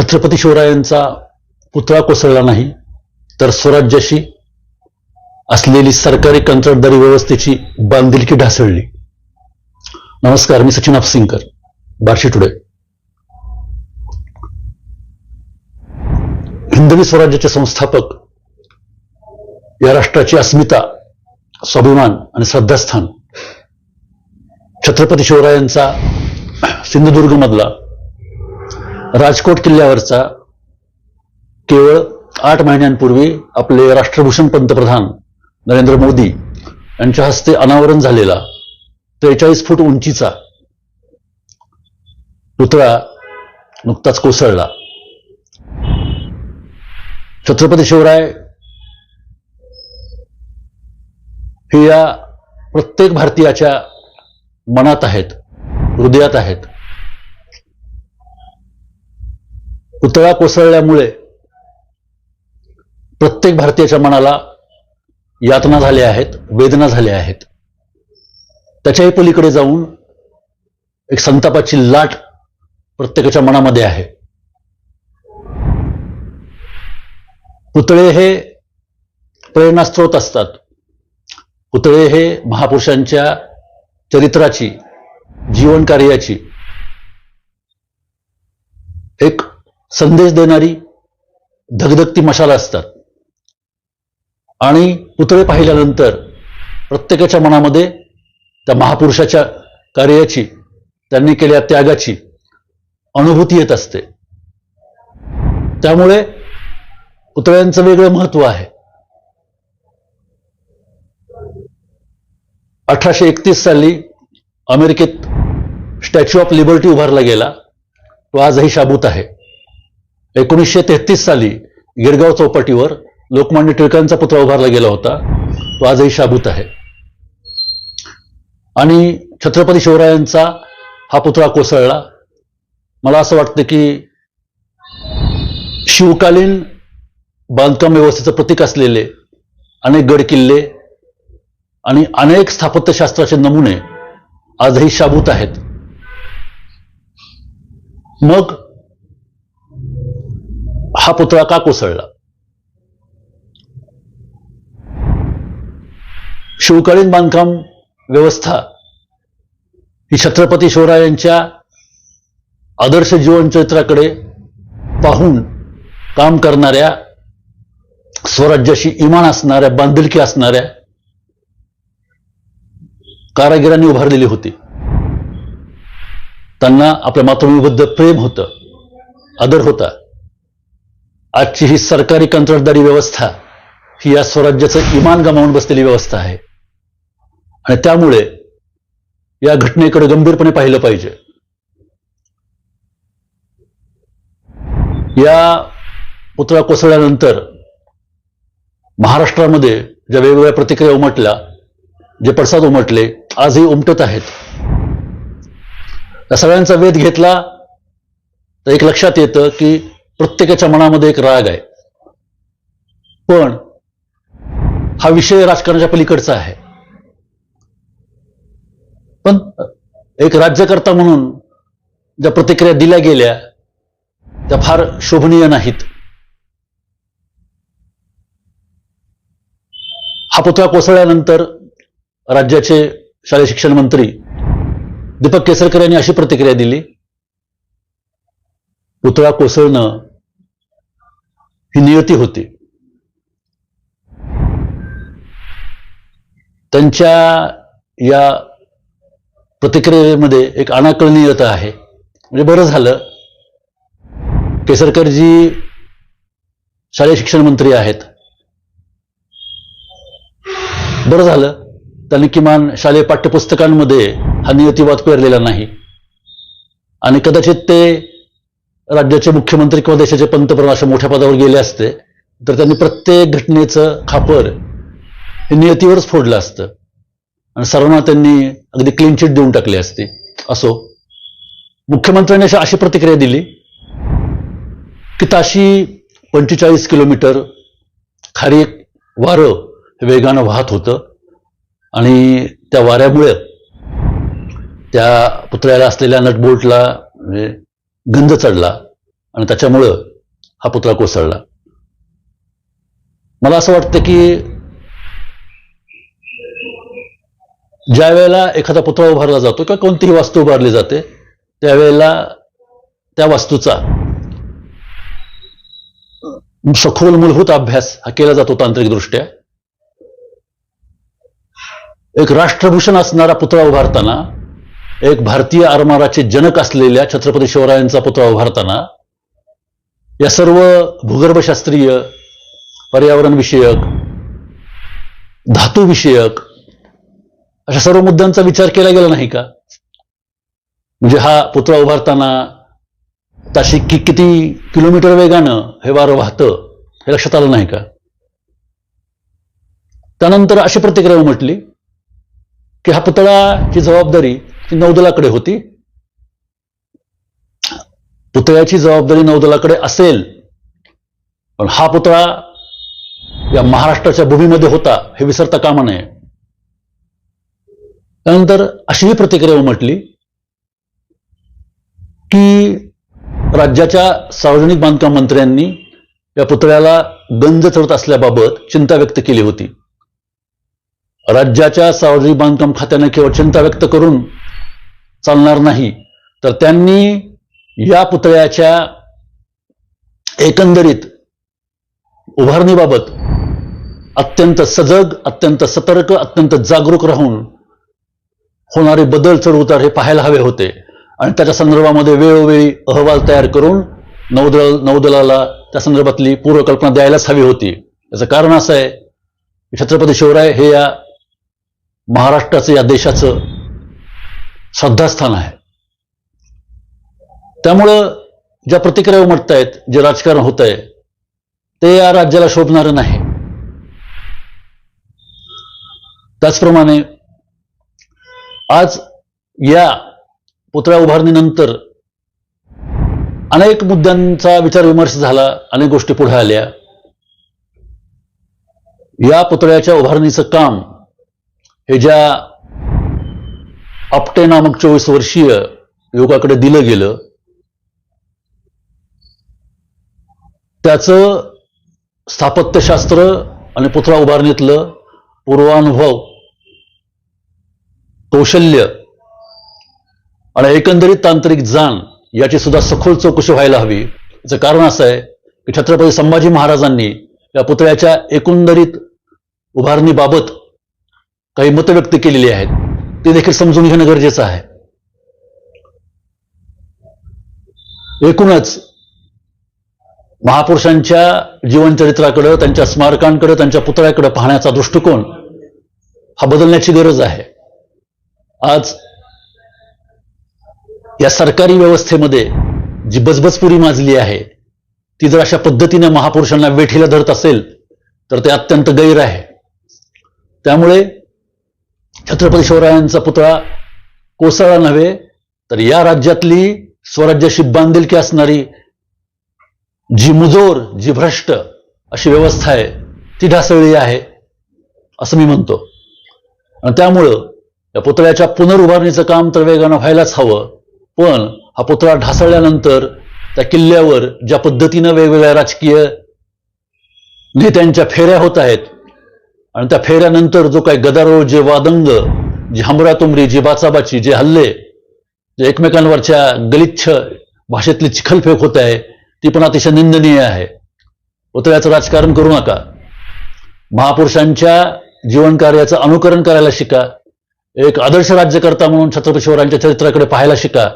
छत्रपती शिवरायांचा पुतळा कोसळला नाही तर स्वराज्याशी असलेली सरकारी कंत्राटदारी व्यवस्थेची बांधिलकी ढासळली. नमस्कार मी सचिन अपसिंकर बार्शी टुडे. हिंदवी स्वराज्याचे संस्थापक या राष्ट्राची अस्मिता स्वाभिमान आणि श्रद्धास्थान छत्रपती शिवरायांचा सिंधुदुर्ग मधला राजकोट किल्ल्यावरचा केवळ आठ महिन्यांपूर्वी आपले राष्ट्रभूषण पंतप्रधान नरेंद्र मोदी यांच्या हस्ते अनावरण झालेला त्रेचाळीस फूट उंचीचा पुतळा नुकताच कोसळला. छत्रपती शिवराय हे या प्रत्येक भारतीयाच्या मनात आहेत हृदयात आहेत. पुतळा कोसळल्यामुळे प्रत्येक भारतीयाच्या मनाला यातना झाल्या आहेत वेदना झाल्या आहेत. त्याच्याही पलीकडे जाऊन एक संतापाची लाट प्रत्येकाच्या मनामध्ये आहे. पुतळे हे प्रेरणास्त्रोत असतात. पुतळे हे महापुरुषांच्या चरित्राची जीवन कार्याची एक संदेश देणारी धगधगती मशाला असतात. आणि पुतळे पाहिल्यानंतर प्रत्येकाच्या मनामध्ये त्या महापुरुषाच्या कार्याची त्यांनी केलेल्या त्यागाची अनुभूती येत असते. त्यामुळे पुतळ्यांचं वेगळं महत्त्व आहे. अठराशे एकतीस साली अमेरिकेत स्टॅच्यू ऑफ लिबर्टी उभारला गेला. तो आजही शाबूत आहे. एकोणीसशे तेहतीस साली गिरगाव चौपाटीवर लोकमान्य टिळकांचा पुतळा उभारला गेला होता. तो आजही शाबूत आहे. आणि छत्रपती शिवरायांचा हा पुतळा कोसळला. मला असं वाटतं की शिवकालीन बांधकाम व्यवस्थेचं प्रतीक असलेले अनेक गड किल्ले आणि अनेक स्थापत्यशास्त्राचे नमुने आजही शाबूत आहेत. मग हा पुतळा का कोसळला? शिवकालीन बांधकाम व्यवस्था ही छत्रपती शिवरायांच्या आदर्श जीवनचरित्राकडे पाहून काम करणाऱ्या स्वराज्याशी इमान असणाऱ्या बांधिलकी असणाऱ्या कारागिरांनी उभारलेली होती. त्यांना आपल्या मातृभूमीबद्दल प्रेम होतं आदर होता. आजची ही सरकारी कंत्राटदारी व्यवस्था ही या स्वराज्याचं इमान गमावून बसलेली व्यवस्था आहे. आणि त्यामुळे या घटनेकडे गंभीरपणे पाहिलं पाहिजे. या पुतळा कोसळल्यानंतर महाराष्ट्रामध्ये ज्या वेगवेगळ्या प्रतिक्रिया उमटल्या जे पडसाद उमटले आजही उमटत आहेत. या सगळ्यांचा वेध घेतला तर एक लक्षात येतं की प्रत्येकाच्या मनामध्ये एक राग आहे. पण हा विषय राजकारणाच्या पलीकडचा आहे. पण एक राज्यकर्ता म्हणून ज्या प्रतिक्रिया दिल्या गेल्या त्या फार शोभनीय नाहीत. हा पुतळा कोसळल्यानंतर राज्याचे शालेय शिक्षण मंत्री दीपक केसरकर यांनी अशी प्रतिक्रिया दिली. पुतळा कोसळणं ही नियती होती. त्यांच्या या प्रतिक्रियेमध्ये एक अनाकलनीयता आहे. म्हणजे बरं झालं. केसरकरजी शालेय शिक्षण मंत्री आहेत. बरं झालं. त्यांनी किमान शालेय पाठ्यपुस्तकांमध्ये हा नियतीवाद पेरलेला नाही. आणि कदाचित ते राज्याचे मुख्यमंत्री किंवा देशाचे पंतप्रधान अशा मोठ्या पदावर गेले असते तर त्यांनी प्रत्येक घटनेचं खापर हे नियतीवरच फोडलं असतं. आणि सर्वांना त्यांनी अगदी क्लीन चिट देऊन टाकली असती. असो मुख्यमंत्र्यांनी अशी अशी प्रतिक्रिया दिली की ताशी पंचेचाळीस किलोमीटर खाली एक वारं हे वेगानं वाहत होतं आणि त्या वाऱ्यामुळे त्या पुतळ्याला असलेल्या नटबोल्टला म्हणजे गंध चढला आणि त्याच्यामुळं हा पुतळा कोसळला. मला असं वाटतं की ज्या वेळेला एखादा पुतळा उभारला जातो किंवा कोणतीही वास्तू उभारली जाते त्यावेळेला त्या वास्तूचा सखोल मूलभूत अभ्यास हा केला जातो तांत्रिकदृष्ट्या. एक राष्ट्रभूषण असणारा पुतळा उभारताना एक भारतीय आरमाराचे जनक असलेल्या छत्रपती शिवरायांचा पुतळा उभारताना या सर्व भूगर्भशास्त्रीय पर्यावरण विषयक धातू विषयक अशा सर्व मुद्द्यांचा विचार केला गेला नाही का? म्हणजे हा पुतळा उभारताना ताशी कि किती किलोमीटर वेगानं हे वारं वाहतं हे लक्षात आलं नाही का? त्यानंतर अशी प्रतिक्रिया उमटली की हा पुतळाची जबाबदारी ती नौदलाकडे होती. पुतळ्याची जबाबदारी नौदलाकडे असेल पण हा पुतळा या महाराष्ट्राच्या भूमीमध्ये होता हे विसरता कामा नये. त्यानंतर अशीही प्रतिक्रिया उमटली की राज्याच्या सार्वजनिक बांधकाम मंत्र्यांनी या पुतळ्याला गंज चढत असल्याबाबत चिंता व्यक्त केली होती. राज्याच्या सार्वजनिक बांधकाम खात्याने केवळ चिंता व्यक्त करून चालणार नाही. तर त्यांनी या पुतळ्याच्या एकंदरीत उभारणीबाबत अत्यंत सजग अत्यंत सतर्क अत्यंत जागरूक राहून होणारे बदल चढउतार हे पाहायला हवे होते. आणि त्याच्या संदर्भामध्ये वेळोवेळी अहवाल तयार करून नौदल नौदलाला त्या संदर्भातली पूर्वकल्पना द्यायलाच हवी होती. याचं कारण असं आहे छत्रपती शिवराय हे या महाराष्ट्राचं या देशाचं श्रद्धास्थान आहे. त्यामुळं ज्या प्रतिक्रिया उमटत आहेत जे राजकारण होत आहे ते या राज्याला शोभणारं नाही. त्याचप्रमाणे आज या पुतळ्या उभारणीनंतर अनेक मुद्द्यांचा विचार विमर्श झाला अनेक गोष्टी पुढे आल्या. या पुतळ्याच्या उभारणीचं काम हे ज्या आपटे नामक चोवीस वर्षीय युवकाकडे दिलं गेलं. त्याचं स्थापत्यशास्त्र आणि पुतळा उभारणीतलं पूर्वानुभव कौशल्य आणि एकंदरीत तांत्रिक जाण याची सुद्धा सखोल चौकशी व्हायला हवी. याचं कारण असं आहे की छत्रपती संभाजी महाराजांनी या पुतळ्याच्या एकंदरीत उभारणीबाबत काही मतं व्यक्त केलेली आहेत. ते देखील समजून घेणं गरजेचं आहे. एकूणच महापुरुषांच्या जीवनचरित्राकडं त्यांच्या स्मारकांकडे त्यांच्या पुतळ्याकडे पाहण्याचा दृष्टिकोन हा बदलण्याची गरज आहे. आज या सरकारी व्यवस्थेमध्ये जी बजबजपुरी माजली आहे ती जर अशा पद्धतीने महापुरुषांना वेठीला धरत असेल तर ते अत्यंत गैर आहे. त्यामुळे छत्रपती शिवरायांचा पुतळा कोसळला नव्हे तर या राज्यातली स्वराज्याशी बांधिलकी असणारी जी मुजोर जी भ्रष्ट अशी व्यवस्था आहे ती ढासळली आहे असं मी म्हणतो. आणि त्यामुळं या पुतळ्याच्या पुनरुभारणीचं काम तर वेगानं व्हायलाच हवं पण हा पुतळा ढासळल्यानंतर त्या किल्ल्यावर ज्या पद्धतीनं वेगवेगळ्या राजकीय नेत्यांच्या फेऱ्या होत आहेत आणि त्या फेऱ्यानंतर जो काही गदारोळ जे वादंग जी हमरातुमरी जी बाचाबाची जे हल्ले जे एकमेकांवरच्या गलिच्छ भाषेतली चिखलफेक होत आहे ती पण अतिशय निंदनीय आहे. पुतळ्याचं राजकारण करू नका. महापुरुषांच्या जीवनकार्याचं अनुकरण करायला शिका. एक आदर्श राज्यकर्ता म्हणून छत्रपती शिवरायांच्या चरित्राकडे पाहायला शिका.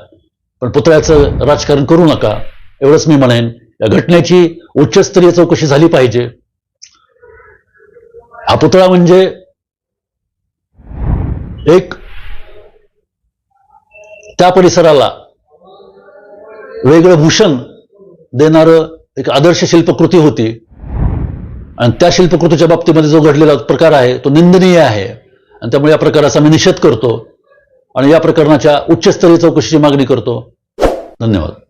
पण पुतळ्याचं राजकारण करू नका. एवढंच मी म्हणेन. या घटनेची उच्चस्तरीय चौकशी झाली पाहिजे. हा पुतळा म्हणजे एक त्या परिसराला वेगळं भूषण देणारं एक आदर्श शिल्पकृती होती. आणि त्या शिल्पकृतीच्या बाबतीमध्ये जो घडलेला प्रकार आहे तो निंदनीय आहे. आणि त्यामुळे या प्रकाराचा मी निषेध करतो आणि या प्रकरणाच्या उच्चस्तरीय चौकशीची मागणी करतो. धन्यवाद.